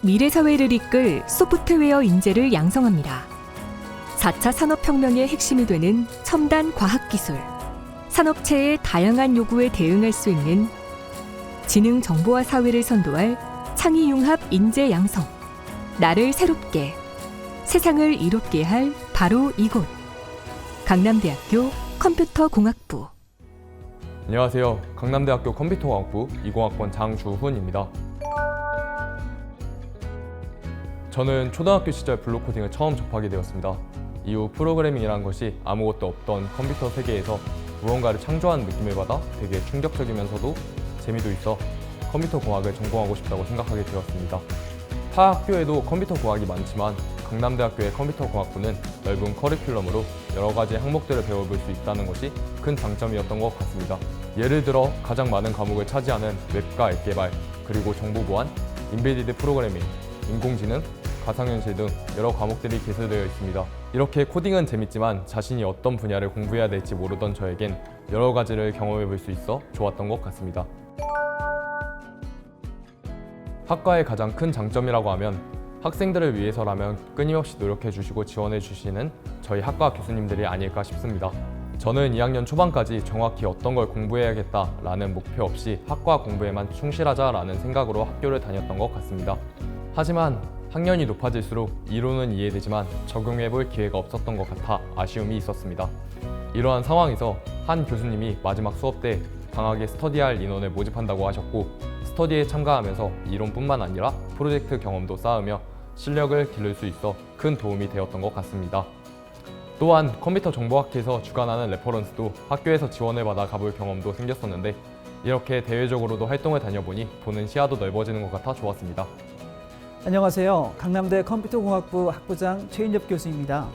미래 사회를 이끌 소프트웨어 인재를 양성합니다. 4차 산업혁명의 핵심이 되는 첨단 과학기술, 산업체의 다양한 요구에 대응할 수 있는 지능 정보화 사회를 선도할 창의융합 인재 양성. 나를 새롭게, 세상을 이롭게 할 바로 이곳. 강남대학교 컴퓨터공학부. 안녕하세요. 강남대학교 컴퓨터공학부 20학번 장주훈입니다. 저는 초등학교 시절 블록코딩을 처음 접하게 되었습니다. 이후 프로그래밍이라는 것이 아무것도 없던 컴퓨터 세계에서 무언가를 창조하는 느낌을 받아 되게 충격적이면서도 재미도 있어 컴퓨터 공학을 전공하고 싶다고 생각하게 되었습니다. 타 학교에도 컴퓨터 공학이 많지만 강남대학교의 컴퓨터 공학부는 넓은 커리큘럼으로 여러 가지 항목들을 배워볼 수 있다는 것이 큰 장점이었던 것 같습니다. 예를 들어 가장 많은 과목을 차지하는 웹과 앱 개발, 그리고 정보 보안, 인베디드 프로그래밍, 인공지능, 가상현실 등 여러 과목들이 개설되어 있습니다. 이렇게 코딩은 재밌지만 자신이 어떤 분야를 공부해야 될지 모르던 저에겐 여러 가지를 경험해 볼 수 있어 좋았던 것 같습니다. 학과의 가장 큰 장점이라고 하면 학생들을 위해서라면 끊임없이 노력해 주시고 지원해 주시는 저희 학과 교수님들이 아닐까 싶습니다. 저는 2학년 초반까지 정확히 어떤 걸 공부해야겠다라는 목표 없이 학과 공부에만 충실하자라는 생각으로 학교를 다녔던 것 같습니다. 하지만 학년이 높아질수록 이론은 이해되지만 적용해 볼 기회가 없었던 것 같아 아쉬움이 있었습니다. 이러한 상황에서 한 교수님이 마지막 수업 때 강하게 스터디할 인원을 모집한다고 하셨고 스터디에 참가하면서 이론뿐만 아니라 프로젝트 경험도 쌓으며 실력을 기를 수 있어 큰 도움이 되었던 것 같습니다. 또한 컴퓨터 정보학회에서 주관하는 레퍼런스도 학교에서 지원을 받아 가볼 경험도 생겼었는데 이렇게 대외적으로도 활동을 다녀보니 보는 시야도 넓어지는 것 같아 좋았습니다. 안녕하세요. 강남대 컴퓨터공학부 학부장 최인엽 교수입니다.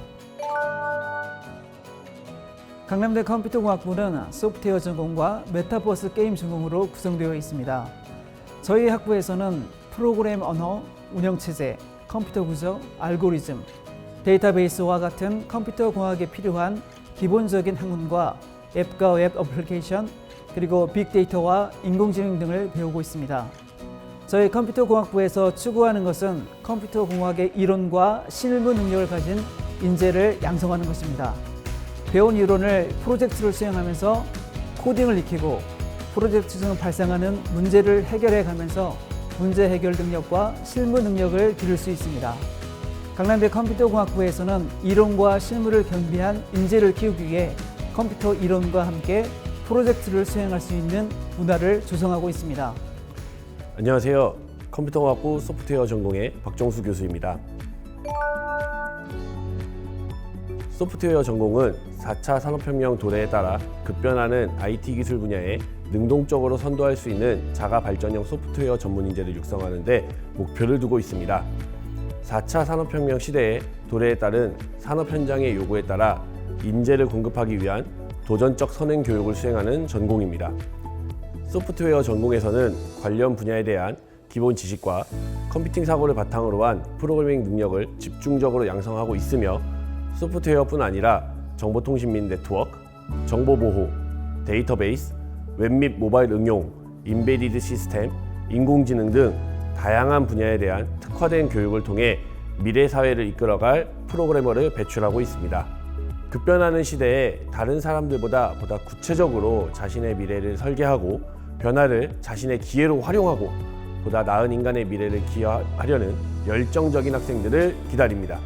강남대 컴퓨터공학부는 소프트웨어 전공과 메타버스 게임 전공으로 구성되어 있습니다. 저희 학부에서는 프로그램 언어, 운영체제, 컴퓨터 구조, 알고리즘, 데이터베이스와 같은 컴퓨터 공학에 필요한 기본적인 학문과 앱과 웹 어플리케이션, 그리고 빅데이터와 인공지능 등을 배우고 있습니다. 저희 컴퓨터 공학부에서 추구하는 것은 컴퓨터 공학의 이론과 실무 능력을 가진 인재를 양성하는 것입니다. 배운 이론을 프로젝트를 수행하면서 코딩을 익히고 프로젝트 중 발생하는 문제를 해결해 가면서 문제 해결 능력과 실무 능력을 기를 수 있습니다. 강남대 컴퓨터공학부에서는 이론과 실무를 겸비한 인재를 키우기 위해 컴퓨터 이론과 함께 프로젝트를 수행할 수 있는 문화를 조성하고 있습니다. 안녕하세요. 컴퓨터공학부 소프트웨어 전공의 박정수 교수입니다. 소프트웨어 전공은 4차 산업혁명 도래에 따라 급변하는 IT 기술 분야에 능동적으로 선도할 수 있는 자가 발전형 소프트웨어 전문 인재를 육성하는 데 목표를 두고 있습니다. 4차 산업혁명 시대의 도래에 따른 산업 현장의 요구에 따라 인재를 공급하기 위한 도전적 선행 교육을 수행하는 전공입니다. 소프트웨어 전공에서는 관련 분야에 대한 기본 지식과 컴퓨팅 사고를 바탕으로 한 프로그래밍 능력을 집중적으로 양성하고 있으며 소프트웨어뿐 아니라 정보통신 및 네트워크, 정보보호, 데이터베이스, 웹 및 모바일 응용, 인베디드 시스템, 인공지능 등 다양한 분야에 대한 특화된 교육을 통해 미래 사회를 이끌어갈 프로그래머를 배출하고 있습니다. 급변하는 시대에 다른 사람들보다 보다 구체적으로 자신의 미래를 설계하고 변화를 자신의 기회로 활용하고 보다 나은 인간의 미래를 기여하려는 열정적인 학생들을 기다립니다.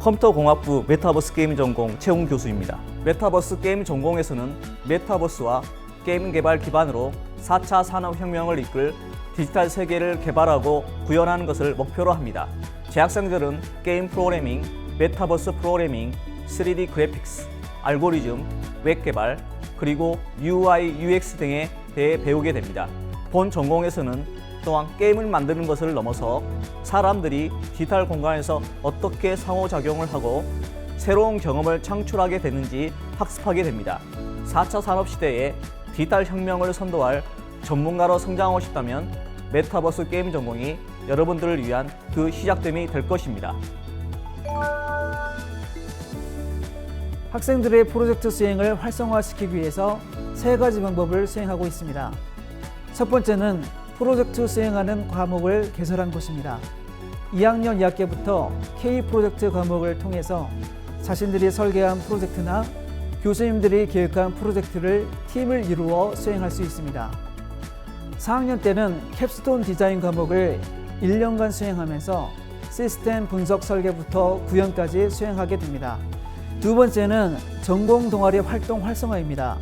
컴퓨터공학부 메타버스 게임 전공 최홍 교수입니다. 메타버스 게임 전공에서는 메타버스와 게임 개발 기반으로 4차 산업혁명을 이끌 디지털 세계를 개발하고 구현하는 것을 목표로 합니다. 재학생들은 게임 프로그래밍, 메타버스 프로그래밍, 3D 그래픽스, 알고리즘, 웹 개발, 그리고 UI, UX 등에 대해 배우게 됩니다. 본 전공에서는 또한 게임을 만드는 것을 넘어서 사람들이 디지털 공간에서 어떻게 상호작용을 하고 새로운 경험을 창출하게 되는지 학습하게 됩니다. 4차 산업 시대에 디지털 혁명을 선도할 전문가로 성장하고 싶다면 메타버스 게임 전공이 여러분들을 위한 그 시작점이 될 것입니다. 학생들의 프로젝트 수행을 활성화시키기 위해서 세 가지 방법을 수행하고 있습니다. 첫 번째는 프로젝트 수행하는 과목을 개설한 것입니다. 2학년 2학기부터 K 프로젝트 과목을 통해서 자신들이 설계한 프로젝트나 교수님들이 계획한 프로젝트를 팀을 이루어 수행할 수 있습니다. 4학년 때는 캡스톤 디자인 과목을 1년간 수행하면서 시스템 분석 설계부터 구현까지 수행하게 됩니다. 두 번째는 전공 동아리 활동 활성화입니다.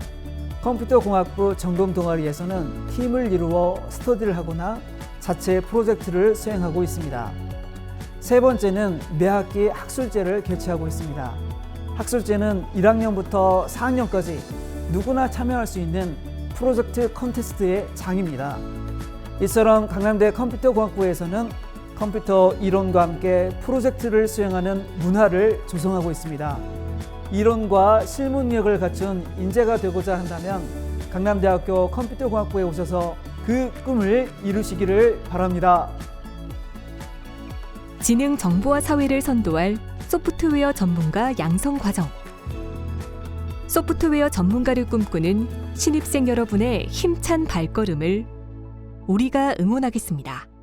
컴퓨터 공학부 전공 동아리에서는 팀을 이루어 스터디를 하거나 자체 프로젝트를 수행하고 있습니다. 세 번째는 매 학기 학술제를 개최하고 있습니다. 학술제는 1학년부터 4학년까지 누구나 참여할 수 있는 프로젝트 컨테스트의 장입니다. 이처럼 강남대 컴퓨터공학부에서는 컴퓨터 이론과 함께 프로젝트를 수행하는 문화를 조성하고 있습니다. 이론과 실무력을 갖춘 인재가 되고자 한다면 강남대학교 컴퓨터공학부에 오셔서 그 꿈을 이루시기를 바랍니다. 지능 정보화 사회를 선도할 소프트웨어 전문가 양성 과정. 소프트웨어 전문가를 꿈꾸는 신입생 여러분의 힘찬 발걸음을 우리가 응원하겠습니다.